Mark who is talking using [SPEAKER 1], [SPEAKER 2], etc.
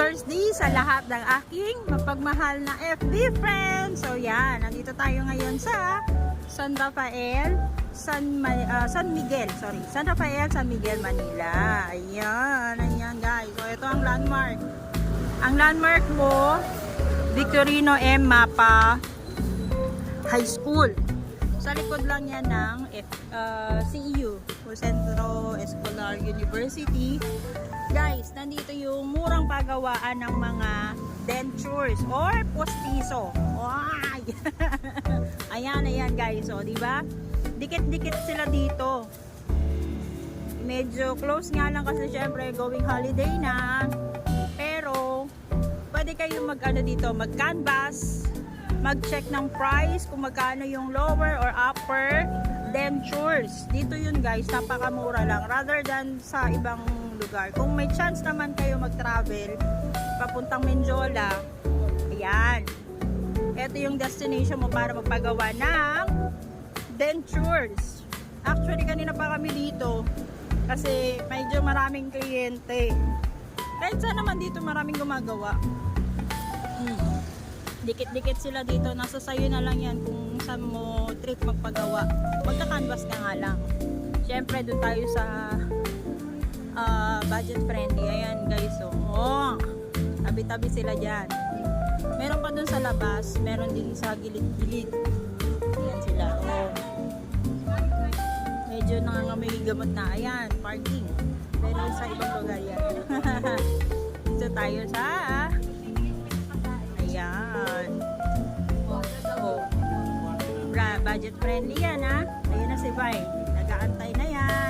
[SPEAKER 1] Mother's Day sa lahat ng aking mapagmahal na FB friends. So yan, nandito tayo ngayon sa San Rafael, San, ah, San Miguel, sorry. San Rafael, San Miguel, Manila. Ayan, ayan guys. So ito ang landmark. Ang landmark mo, Victorino M. Mapa High School. Sa likod lang yan ng uh, CEU, o Centro Escolar University. Guys, nandito yung murang pagawaan ng mga dentures or postizo. Ay! ayan, ayan guys. O, di ba? Dikit-dikit sila dito. Medyo close nga lang kasi syempre going holiday na. Pero, pwede kayong mag-ano dito, mag-canvas, mag-check ng price kung magkano yung lower or upper dentures. Dito yun guys, napakamura lang rather than sa ibang lugar. Kung may chance naman kayo mag-travel papuntang Menjola, ayan. Ito yung destination mo para magpagawa ng dentures. Actually, kanina pa kami dito kasi medyo maraming kliyente. Kahit saan naman dito maraming gumagawa. Dikit-dikit sila dito. Nasa sayo na lang yan kung saan mo trip magpagawa. Magka-canvas ka nga lang. Siyempre, doon tayo sa ah, budget friendly. Ayan guys. So, oh, tabi-tabi sila dyan. Meron pa doon sa labas. Meron din sa gilid-gilid. Ayan sila. Oh. Medyo nangangamoy gamot na. Ayan, parking. Pero sa ibang lugar yan. Dito tayo sa Budget friendly yan ha. Ayun na si Vi. Nagaantay na yan.